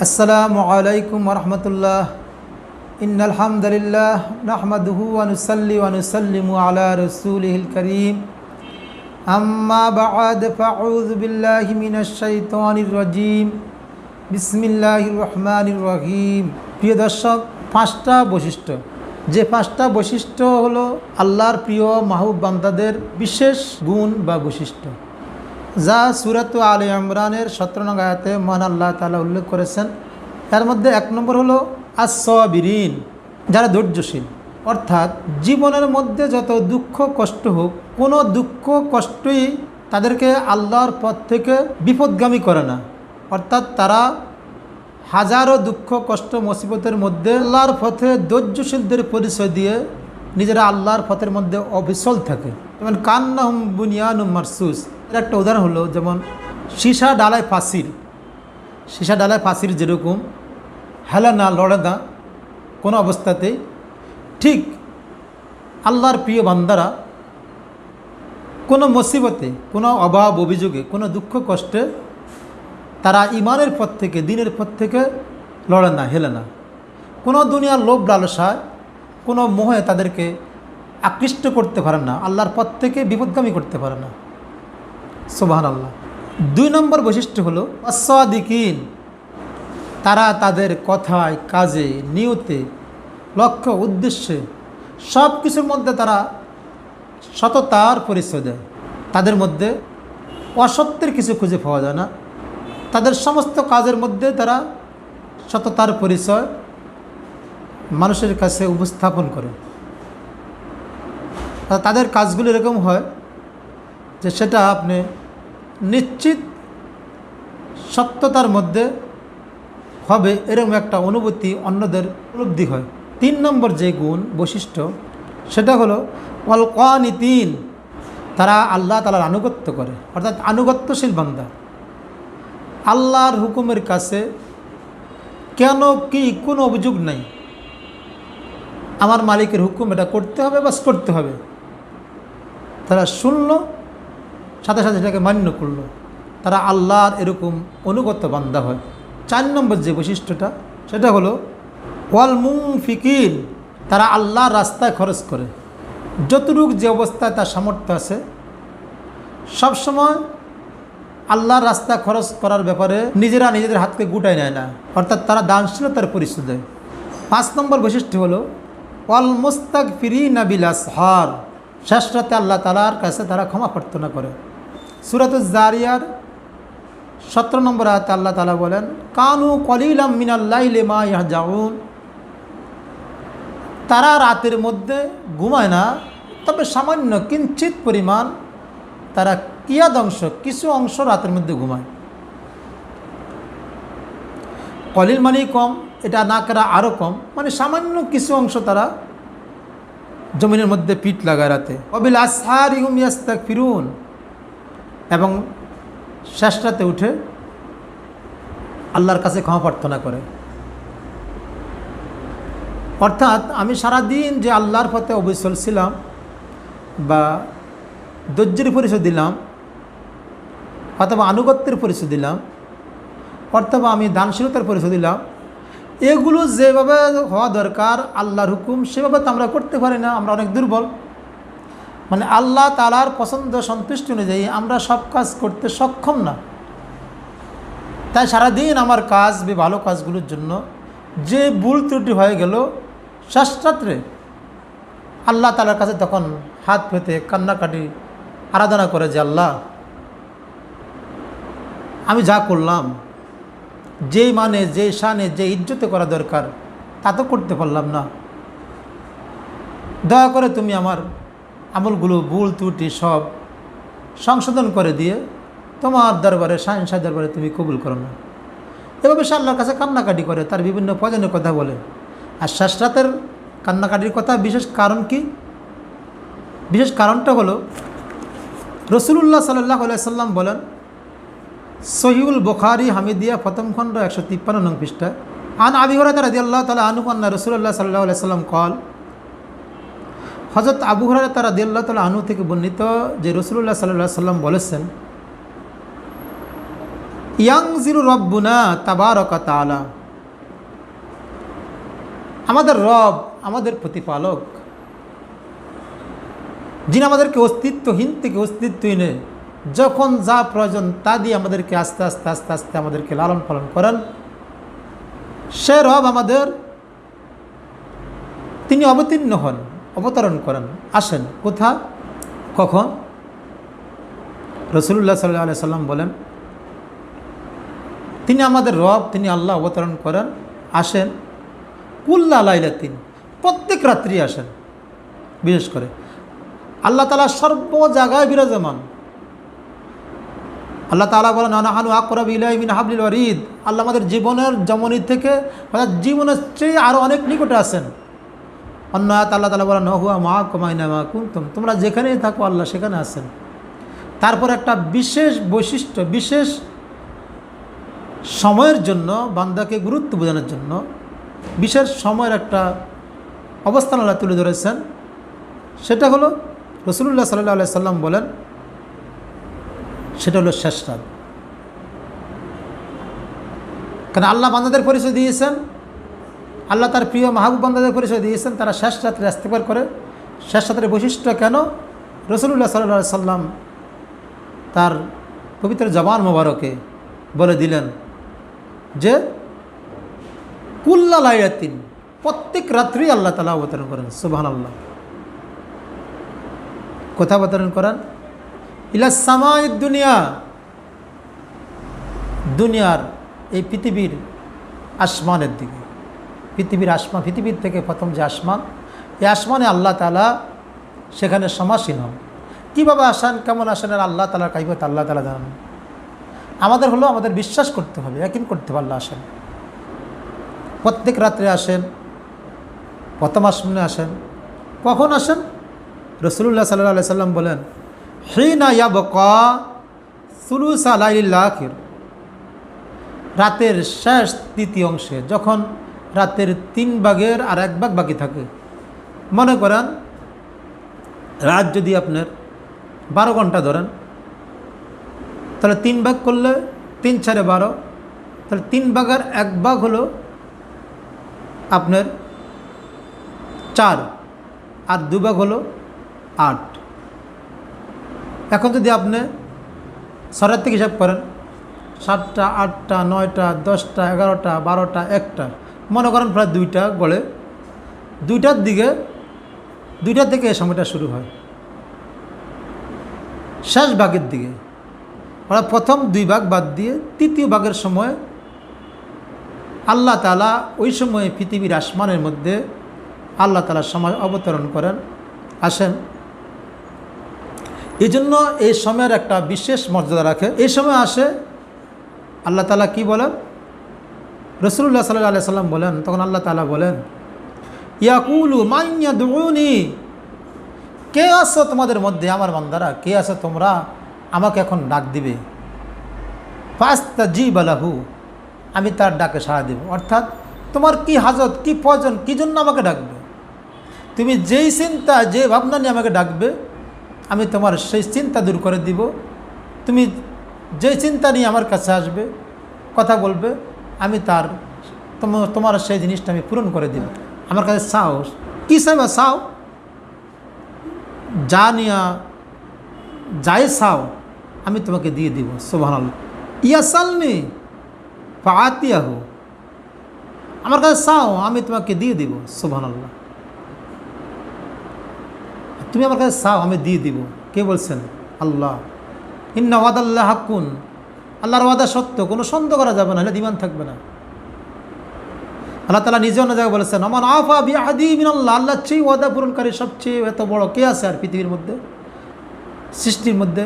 আসসালামু আলাইকুম রহমতুল্লাহ। ইন্নাল হামদুলিল্লাহ নাহমাদুহু ওয়া নুসাল্লি ওয়া নুসাল্লিমু আলা রাসূলিহিল কারীম। আম্মা বা'দ, ফাউযু বিল্লাহি মিনাশ শাইতানির রাজীম। বিসমিল্লাহির রহমানির রহিম। প্রিয় দর্শক, পাঁচটা বৈশিষ্ট্য। যে পাঁচটা বৈশিষ্ট্য হলো আল্লাহর প্রিয় মাহবুব বান্দাদের বিশেষ গুণ বা বৈশিষ্ট্য। যা সুরাত আলী ইমরানের সতেরো আয়াতে মহান আল্লাহ তালা উল্লেখ করেছেন। এর মধ্যে এক নম্বর হলো আসবিরিন যারা ধৈর্যশীল। অর্থাৎ জীবনের মধ্যে যত দুঃখ কষ্ট হোক, কোনো দুঃখ কষ্টই তাদেরকে আল্লাহর পথ থেকে বিপদগামী করে না। অর্থাৎ তারা হাজারো দুঃখ, কষ্ট, মুসিবতের মধ্যে আল্লাহর পথে ধৈর্যশীলদের পরিচয় দিয়ে নিজেরা আল্লাহর পথের মধ্যে অবিচল থাকে। যেমন কান্নাহম বুনিয়ানুম মারসুস এর একটা উদাহরণ হলো, যেমন সীসা ডালায় ফাঁসির সীসা ডালায় ফাঁসির যেরকম হেলে না লড়ে না কোনো অবস্থাতেই ঠিক আল্লাহর প্রিয় বান্দারা কোনো মুসিবতে, কোনো অভাব অভিযোগে, কোনো দুঃখ কষ্টে তারা ইমানের পথ থেকে, দিনের পথ থেকে লড়ে না হেলে না কোনো দুনিয়ার লোভ লালসায়, কোনো মোহে তাদেরকে আকৃষ্ট করতে পারে না, আল্লাহর পথ থেকে বিপদগামী করতে পারে না। সোবাহান আল্লাহ দুই নম্বর বৈশিষ্ট্য হলো অস্বাদিকিন তারা তাদের কথায়, কাজে, নিয়তে, লক্ষ্য, উদ্দেশ্যে সব কিছুর মধ্যে তারা সততার পরিচয় দেয়। তাদের মধ্যে অসত্যের কিছু খুঁজে পাওয়া যায় না। তাদের সমস্ত কাজের মধ্যে তারা সততার পরিচয় মানুষের কাছে উপস্থাপন করে। তাদের কাজগুলো এরকম হয় যে সেটা আপনি নিশ্চিত সত্যতার মধ্যে হবে এরকম একটা অনুভূতি অন্যদের উপলব্ধি হয়। তিন নম্বর যে গুণ, বৈশিষ্ট্য, সেটা হলো অল তিন তারা আল্লাহ তালার আনুগত্য করে। অর্থাৎ আনুগত্যশীল বান্দা। আল্লাহর হুকুমের কাছে কেন কি কোনো অভিযোগ নেই। আমার মালিকের হুকুম এটা করতে হবে বাস করতে হবে। তারা শুনল সাথে সাথে সেটাকে মান্য করল। তারা আল্লাহর এরকম অনুগত বান্দা হয়। চার নম্বর যে বৈশিষ্ট্যটা, সেটা হলো, ওয়াল ফিকির তারা আল্লাহর রাস্তায় খরচ করে। যতটুক যে অবস্থায় তার সামর্থ্য আছে, সবসময় আল্লাহর রাস্তা খরচ করার ব্যাপারে নিজেরা নিজেদের হাতকে গুটায় নেয় না। অর্থাৎ তারা দানশীলতার পরিচয় দেয়। পাঁচ নম্বর বৈশিষ্ট্য হলো, ওয়াল মুস্তাক ফিরি নাবিলাস হার শেষ রাতে আল্লাহ তালার কাছে তারা ক্ষমা প্রার্থনা করে। সুরাত জারিয়ার সতেরো নম্বর আয়তে আল্লাহ তালা বলেন, কানু কলিলাম মিনাল্লাহ লেমা ইহা যাউন তারা রাতের মধ্যে ঘুমায় না, তবে সামান্য কিঞ্চিত পরিমাণ তারা কিয়াদ অংশ, কিছু অংশ রাতের মধ্যে ঘুমায়। কলিল মানেই কম, এটা না করা আরও কম মানে সামান্য কিছু অংশ তারা জমিনের মধ্যে পিঠ লাগায় রাতে। অবিল আসহার ইহুম ফিরুন এবং শেষ রাতে উঠে আল্লাহর কাছে ক্ষমা প্রার্থনা করে। অর্থাৎ আমি সারাদিন যে আল্লাহর পথে অবিচল ছিলাম বা ধৈর্যের পরিচয় দিলাম অথবা আনুগত্যের পরিচয় দিলাম অথবা আমি দানশীলতার পরিচয় দিলাম, এগুলো যেভাবে হওয়া দরকার, আল্লাহর হুকুম সেভাবে তো আমরা করতে পারি না, আমরা অনেক দুর্বল। মানে আল্লাহ তালার পছন্দ সন্তুষ্টি অনুযায়ী আমরা সব কাজ করতে সক্ষম না। তাই সারাদিন আমার কাজ বে ভালো কাজগুলোর জন্য যে ভুল ত্রুটি হয়ে গেল শেষরাত্রে আল্লাহ তালার কাছে তখন হাত পেতে, কান্নাকাটি, আরাধনা করে যে আল্লাহ, আমি যা করলাম যে মানে যে শানে যে ইজ্জতে করা দরকার, তা তো করতে পারলাম না। দয়া করে তুমি আমার আমলগুলো ভুল, ত্রুটি সব সংশোধন করে দিয়ে তোমার দরবারে সাহিংসা দরবারে তুমি কবুল করো না। এভাবে সে আল্লাহর কাছে কান্নাকাটি করে, তার বিভিন্ন প্রয়োজনের কথা বলে। আর শেষ রাতের কান্নাকাটির কথা বিশেষ কারণ কি? বিশেষ কারণটা হলো রসুল্লাহ সাল্লাহ সাল্লাম বলেন সহিউল বখারি হামিদিয়া প্রথম খণ্ড একশো তিপ্পান্ন নং পৃষ্ঠা, আন আবি হরাত রাজি আল্লাহ তালা আনুকান্না রসুল্লাহ সাল্লাহ সাল্লাম কল হজরত আবু হরাত তারা আল্লাহ তালা আনু থেকে বর্ণিত যে রসুল্লাহ সাল্লাহ সাল্লাম বলেছেন ইয়াংজিরু রব্বুনা তাবারকা তাআলা। আমাদের রব আমাদের প্রতিপালক। যিনি আমাদেরকে অস্তিত্বহীন থেকে অস্তিত্ব এনে যখন যা প্রয়োজন তা দিয়ে আমাদেরকে আস্তে আস্তে আস্তে আস্তে আমাদেরকে লালন পালন করেন, সে রব আমাদের তিনি অবতীর্ণ হন। অবতরণ করেন। আসেন কোথা কখন? রসুল্লাহ সাল্লাহ সাল্লাম বলেন, তিনি আমাদের রব, তিনি আল্লাহ অবতরণ করেন, আসেন। কুল্লা লাইলা লাইলাতিন, প্রত্যেক রাত্রি আসেন। বিশেষ করে, আল্লাহ তালা সর্ব জায়গায় বিরাজমান। আল্লাহ তালা বলেন আনাহানু আকরব ইলাইমিন হাবলিল ওয়ারিদ। আল্লাহ আমাদের জীবনের জমনি থেকে অর্থাৎ জীবনের চেয়ে আরও অনেক নিকটে আছেন। অন্য আয়াত আল্লাহ তালা বলেন নহুয়া মা কমাইনা মা কুন্তম? তোমরা যেখানেই থাকো, আল্লাহ সেখানে আছেন। তারপর একটা বিশেষ বৈশিষ্ট্য, বিশেষ সময়ের জন্য, বান্দাকে গুরুত্ব বোঝানোর জন্য বিশেষ সময়ের একটা অবস্থান আল্লাহ তুলে ধরেছেন। সেটা হলো রসুল্লাহ সাল্লাহ সাল্লাম বলেন, সেটা হলো শেষ রাত। কারণ আল্লাহ বান্দাদের পরিচয় দিয়েছেন? আল্লাহ তার প্রিয় মাহবুব বান্দাদের পরিচয় দিয়েছেন, তারা শেষ রাত্রে ইস্তেফার করে। শেষ রাতের বৈশিষ্ট্য কেন? রসুল্লাহ সাল্লাহ সাল্লাম তার পবিত্র জবান মোবারকে বলে দিলেন যে, কুল্লা লাইয়াতিন প্রত্যেক রাত্রি আল্লাহ তালা অবতরণ করেন সুবাহ আল্লাহ কোথা অবতরণ করেন? ইলা সামাই দুনিয়া। দুনিয়ার এই পৃথিবীর আসমানের দিকে। পৃথিবীর আসমান, পৃথিবীর থেকে প্রথম যে আসমান, এই আসমানে আল্লাহ তালা সেখানে সমাসীন। হন কীভাবে আসান, কেমন আসেন, আর আল্লাহ তালার কাইবত আল্লাহ তালা জানান। আমাদের হলো আমাদের বিশ্বাস করতে হবে একই করতে আল্লাহ আসেন। প্রত্যেক রাত্রে আসেন, প্রথম আসমানে আসেন। কখন আসেন? রসুল্লাহ সাল্লাহ সাল্লাম বলেন, হিনা ইয়াবকা সুলুসা লাইলাখির রাতের শেষ তৃতীয় অংশে যখন রাতের তিন ভাগের আর এক ভাগ বাকি থাকে। মনে করেন, রাত যদি আপনার বারো ঘণ্টা ধরেন, তাহলে তিন ভাগ করলে তিন চারে বারো, তাহলে তিন ভাগের এক ভাগ হলো আপনার চার, আর দু ভাগ হলো আট। এখন যদি আপনি ছটার থেকে হিসাব করেন, সাতটা, আটটা, নয়টা, দশটা, এগারোটা, বারোটা, একটা মনে করেন প্রায় দুইটা গড়ে দুইটার দিকে, দুইটার থেকে এই সময়টা শুরু হয়। শেষ ভাগের দিকে ওরা প্রথম দুই ভাগ বাদ দিয়ে তৃতীয় ভাগের সময় আল্লাহ তালা ওই সময়ে পৃথিবীর আসমানের মধ্যে আল্লাহ তালা সময় অবতরণ করেন, আসেন। এই জন্য এই সময়ের একটা বিশেষ মর্যাদা রাখে। এই সময় আসে আল্লাহ তালা কি বলেন? রসুল্লাহ সাল্লাহ আলিয়া সাল্লাম বলেন, তখন আল্লাহ তালা বলেন, ইয়াকুলু মাইয়া দুগুনি কে আসো তোমাদের মধ্যে আমার বান্দারা? কে আছো তোমরা? আমাকে এখন ডাক দিবে। ফাস্তা জি বালাহু আমি তার ডাকে সাড়া দেব। অর্থাৎ, তোমার কি হাজত, কি প্রয়োজন, কী জন্য আমাকে ডাকবে? তুমি যেই চিন্তা, যে ভাবনা নিয়ে আমাকে ডাকবে, আমি তোমার সেই চিন্তা দূর করে দিব। তুমি যে চিন্তা নিয়ে আমার কাছে আসবে, কথা বলবে আমি তার তোমার সেই জিনিসটা আমি পূরণ করে দিব আমার কাছে চাও, কী চাইবা চাও? যা নিয়া, যাই চাও, আমি তোমাকে দিয়ে দিব সোভান ইয়াসালনি পাতিয়াহু আমার কাছে চাও, আমি তোমাকে দিয়ে দিব সোভান তুমি আমার কাছে চাও, আমি দিয়ে দিব। কে বলছেন? আল্লাহ। ইন্না ওয়াদাল্লাহ হাক্কুন। আল্লাহর ওয়াদা সত্য, কোনো সন্দেহ করা যাবে না, হলে দিমান থাকবে না। আল্লাহ তালা নিজে অন্য জায়গায় বলেছেন আমার আফা বিআদি মিনাল্লাহ আল্লাহ চেয়ে ওয়াদা পূরণকারী সবচেয়ে এত বড় কে আছে আর পৃথিবীর মধ্যে? সৃষ্টির মধ্যে?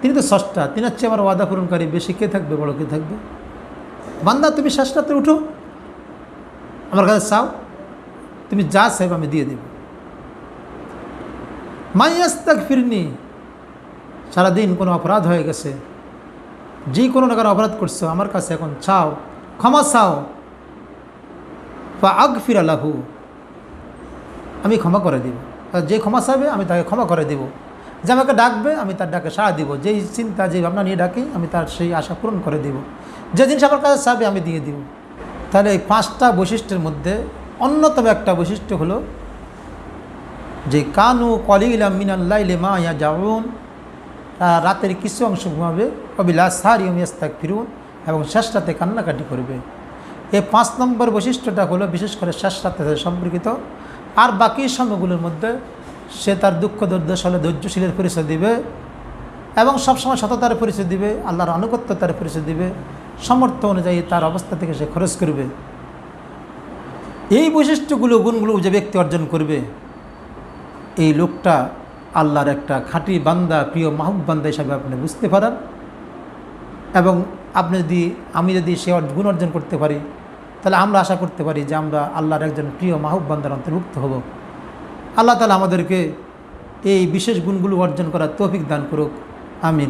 তিনি তো ষষ্ঠা, তিনি হচ্ছে আমার ওয়াদা পূরণকারী, বেশি কে থাকবে, বড় কে থাকবে? বান্দা, তুমি শেষ উঠো, আমার কাছে চাও, তুমি যা চাইবে আমি দিয়ে দেব। মাইয়াস্তাক ফিরনি সারাদিন কোনো অপরাধ হয়ে গেছে যে কোনো টাকার অপরাধ করছ, আমার কাছে এখন চাও, ক্ষমা চাও। বা আগ ফিরালাহু আমি ক্ষমা করে দিব। যে ক্ষমা চাইবে, আমি তাকে ক্ষমা করে দেব। যে আমাকে ডাকবে, আমি তার ডাকে সাড়া দিব। যেই চিন্তা যে ভাবনা নিয়ে ডাকি, আমি তার সেই আশা পূরণ করে দিব। যে জিনিস আমার কাছে চাবে আমি দিয়ে দিব। তাহলে এই পাঁচটা বৈশিষ্ট্যের মধ্যে অন্যতম একটা বৈশিষ্ট্য হলো যে, কানু কলিলা মিনাল্লাইলে মা ইয়া যাউন রাতের কিছু অংশ ঘুমাবে। কবিলা সারি ওমিয়াস্তাক ফিরুন এবং শেষ রাতে কান্নাকাটি করবে। এই পাঁচ নম্বর বৈশিষ্ট্যটা হলো, বিশেষ করে শেষ রাতে সম্পর্কিত। আর বাকি সময়গুলোর মধ্যে সে তার দুঃখ, দুর্দশ হলে ধৈর্যশীলের পরিচয় দিবে, এবং সবসময় সততার পরিচয় দিবে, আল্লাহর আনুগত্যতার পরিচয় দিবে সমর্থ অনুযায়ী তার অবস্থা থেকে সে খরচ করবে। এই বৈশিষ্ট্যগুলো, গুণগুলো যে ব্যক্তি অর্জন করবে, এই লোকটা আল্লাহর একটা খাঁটি বান্দা, প্রিয় মাহবুব বান্দা হিসাবে আপনি বুঝতে পারেন। এবং আপনি যদি, আমি যদি সে গুণ অর্জন করতে পারি, তাহলে আমরা আশা করতে পারি যে আমরা আল্লাহর একজন প্রিয় মাহবুব বান্দার অন্তর্ভুক্ত হব। আল্লাহ তালা আমাদেরকে এই বিশেষ গুণগুলো অর্জন করার তৌফিক দান করুক। আমিন।